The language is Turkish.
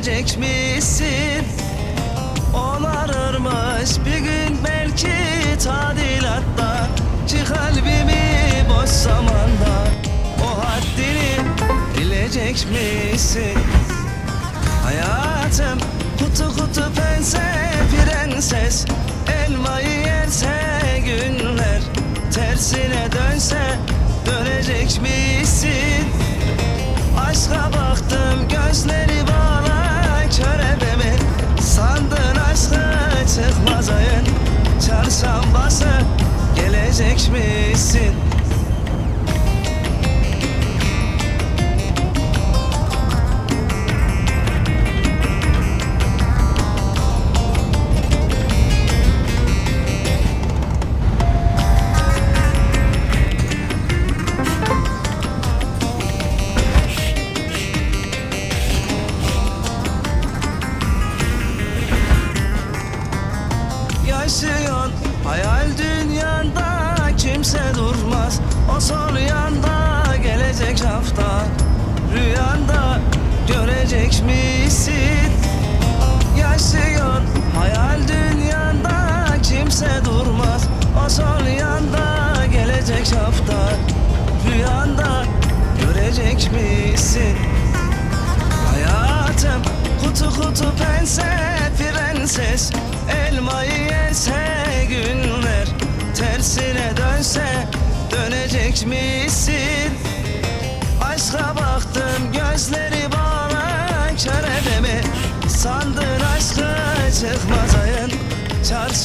bilecek misin? Onarırmış bir gün belki tadilatta Çık kalbimi boş zamanda O haddini bilecek misin? Hayatım kutu kutu pense Yaşıyorsun hayal dünyanda misin? Yaşıyorsun hayal dünyanda kimse durmaz O sol yanda gelecek hafta Rüyanda görecek misin? Hayatım kutu kutu pense prenses Elmayı yerse günler Tersine dönse dönecek misin? Aşka baktım Sandın aşkı çıkmaz